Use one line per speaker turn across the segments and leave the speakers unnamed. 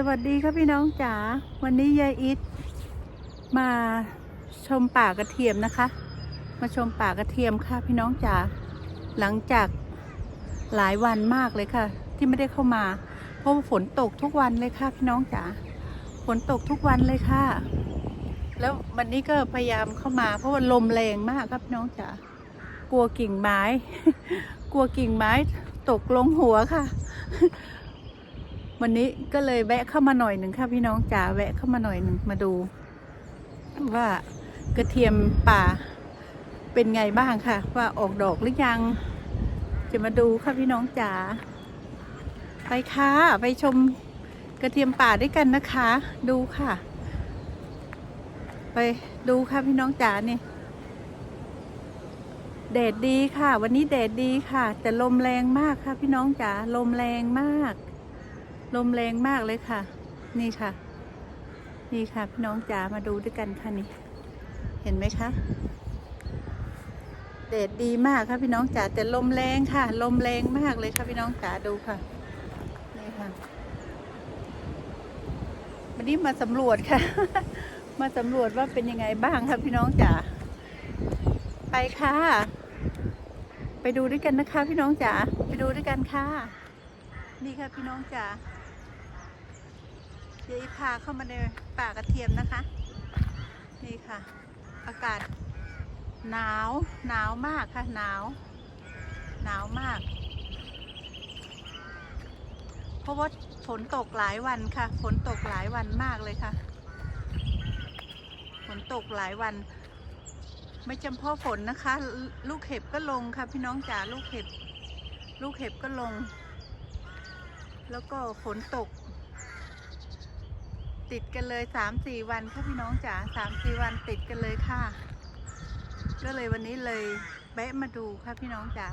สวัสดีครับพี่น้องจ๋าวันนี้ยายอิทมาชมป่ากระเทียมนะคะ มาชมป่ากระเทียมค่ะ พี่น้องจ๋าหลังจากหลายวันมากเลยค่ะ ที่ไม่ได้เข้ามา เพราะว่าฝนตกทุกวันเลยค่ะพี่น้องจ๋าฝนตกทุกวันเลยค่ะ แล้ววันนี้ก็พยายามเข้ามาเพราะว่าลมแรงมากครับพี่น้องจ๋ากลัวกิ่งไม้ กลัวกิ่งไม้ ตกลงหัวค่ะ วันนี้ก็เลยแวะเข้ามาหน่อยหนึ่งค่ะพี่น้องจ๋าแวะเข้ามาหน่อยหนึ่งมาดู ว่ากระเทียมป่าเป็นไงบ้างค่ะ ว่าออกดอกหรือยัง จะมาดูค่ะพี่น้องจ๋าไปค่ะไปชมกระเทียมป่าด้วยกันนะคะ ดูค่ะ ไปดูค่ะพี่น้องจ๋าเนี่ยแดดดีค่ะ วันนี้แดดดีค่ะ แต่ลมแรงมากค่ะพี่น้องจ๋าลมแรงมาก ลมแรงมากเลยค่ะ นี่ค่ะ นี่ค่ะ พี่น้องจ๋ามาดูด้วยกันค่ะนี่ เห็นไหมคะแดดดีมากค่ะพี่น้องจ๋าแต่ลมแรงค่ะ ลมแรงมากเลยค่ะพี่น้องจ๋าดูค่ะนี่ค่ะวันนี้มาสำรวจค่ะ มาสำรวจว่าเป็นยังไงบ้างค่ะพี่น้องจ๋าไปค่ะ ไปดูด้วยกันนะคะ พี่น้องจ๋าไปดูด้วยกันค่ะ นี่ค่ะพี่น้องจ๋า เดี๋ยวอีพาเข้ามาในป่ากระเทียมนะคะ นี่ค่ะ อากาศหนาวหนาวมากค่ะหนาว หนาวมาก เพราะว่าฝนตกหลายวันค่ะ ฝนตกหลายวันมากเลยค่ะ ฝนตกหลายวัน ไม่จำเพาะฝนนะคะ ลูกเห็บก็ลงค่ะ พี่น้องจ๋าลูกเห็บ ลูกเห็บก็ลง แล้วก็ฝนตก ติดกันเลยสามสี่วันค่ะพี่น้องจ๋าสามสี่วันติดกันเลยค่ะ ก็เลยวันนี้เลยแวะมาดูค่ะพี่น้องจ๋า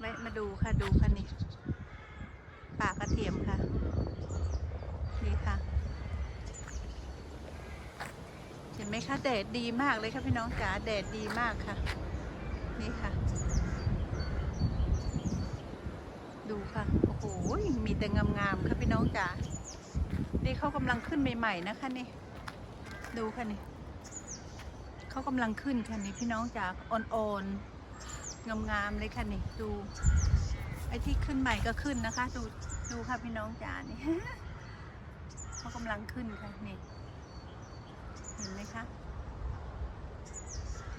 แวะมาดูค่ะดูค่ะนี่ป่ากระเทียมค่ะ นี่ค่ะ เห็นไหมคะแดดดีมากเลยค่ะพี่น้องจ๋าแดดดีมากค่ะ นี่ค่ะ ดูค่ะ โอ้โหมีแต่งามๆค่ะพี่น้องจ๋า นี่เขากำลังขึ้นใหม่ๆนะคะนี่ ดูค่ะนี่เขากำลังขึ้นค่ะนี่พี่น้องจ๋าอ่อนๆงามๆเลยค่ะนี่ดู ไอ้ที่ขึ้นใหม่ก็ขึ้นนะคะ ดูดูค่ะพี่น้องจ๋านี่เขากำลังขึ้นค่ะนี่เห็นไหมคะ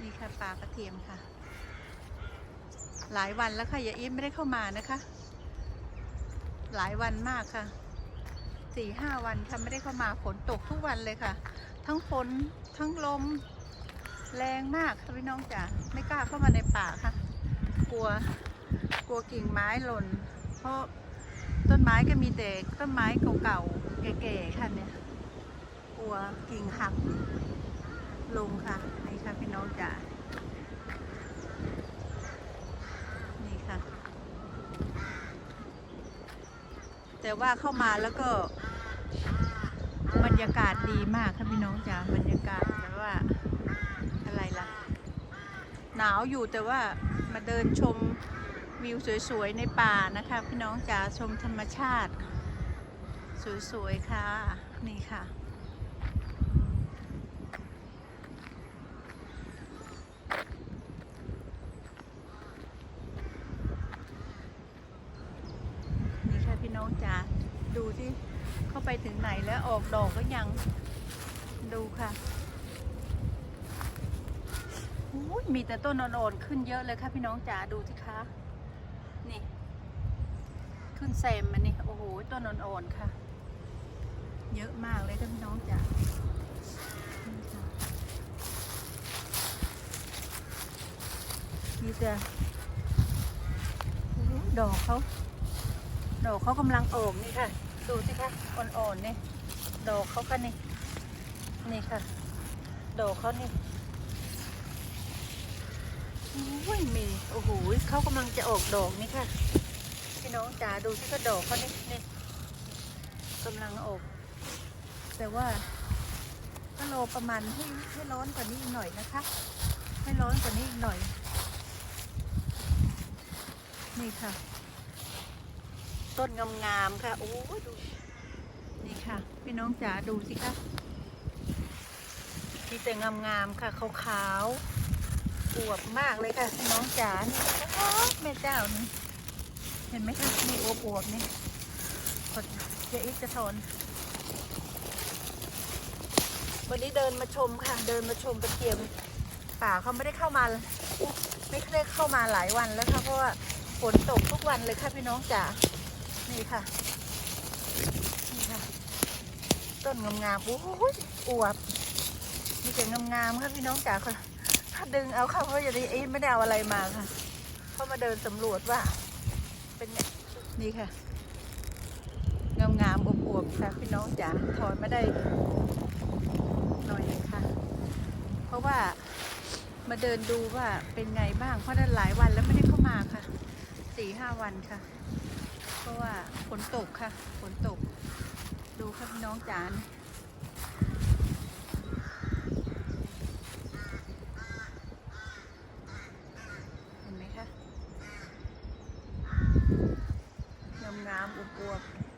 นี่ค่ะปลากระเทียมค่ะ หลายวันแล้วค่ะย่าอีฟไม่ได้เข้ามานะคะ หลายวันมากค่ะ สี่ห้าวันค่ะไม่ได้เข้ามาฝนตกทุกวันเลยค่ะ ทั้งฝนทั้งลม แรงมากค่ะพี่น้องจ๋าไม่กล้าเข้ามาในป่าค่ะ กลัวกลัวกิ่งไม้หล่น เพราะต้นไม้ก็มีแต่ต้นไม้เก่าๆแก่ๆค่ะเนี่ย กลัวกิ่งหักลงค่ะนี่ค่ะพี่น้องจ๋านี่ค่ะ แต่ว่าเข้ามาแล้วก็ ยากาศดีมากค่ะพี่น้องจ๋าบรรยากาศแบบว่าอะไรล่ะ หนาวอยู่แต่ว่ามาเดินชมวิวสวยๆในป่านะคะ พี่น้องจ๋าชมธรรมชาติ สวยๆค่ะ นี่ค่ะนี่ค่ะพี่น้องจ๋าดูที่ เข้าไปถึงไหนแล้วออกดอกก็ยังดูค่ะอุ๊ยมีแต่ต้นอ่อนๆขึ้นเยอะเลยค่ะพี่น้องจ๋าดูสิคะนี่ ขึ้นแซมมันนี่โอ้โหต้นอ่อนๆค่ะ เยอะมากเลยค่ะพี่น้องจ๋ามีแต่ดอกเขาดอกเขากำลังออกนี่ค่ะ ดูสิคะอ่อนๆนี่ดอกเขาค่ะนี่นี่ค่ะ ดอกเขานี่โอ้ยมีโอ้โหเขากำลังจะออกดอกนี่ค่ะพี่น้องจ๋าดูที่ก็ดอกเขานี่นี่กำลังออก แต่ว่าก็รอประมาณให้ให้ร้อนกว่านี้อีกหน่อยนะคะ ให้ร้อนกว่านี้อีกหน่อย นี่ค่ะ ต้นงามๆค่ะโอ้ยดูนี่ค่ะ พี่น้องจ๋าดูสิคะมีแต่งามๆค่ะขาวๆอวบมากเลยค่ะ พี่น้องจ๋านี่โอ้แม่เจ้านี่เห็นไหมคะนี่อวบๆนี่กดเจะอีกจะทนวันนี้เดินมาชมค่ะ เดินมาชมตะเกียบป่าเขาไม่ได้เข้ามาไม่ได้เข้ามาหลายวันแล้วค่ะเพราะว่าฝนตกทุกวันเลยค่ะพี่น้องจ๋า นี่ค่ะ นี่ค่ะ ต้นงามๆโอ้ยอวบมีแต่งามๆค่ะพี่น้องจ๋าค่ะ ถ้าดึงเอาเข้าเพราะอย่างนี้ไม่ได้เอาอะไรมาค่ะ เข้ามาเดินสำรวจว่า เป็นไงนี่ค่ะ งามๆอวบๆค่ะพี่น้องจ๋าถอนมาได้หน่อยนึงค่ะ เพราะว่ามาเดินดูว่าเป็นไงบ้างเพราะนั้นหลายวันแล้วไม่ได้เข้ามาค่ะสี่ห้าวันค่ะ ราะว่าฝนตกค่ะฝนตก ดูค่ะพี่น้องจานเห็นไหมคะงามๆอวบๆ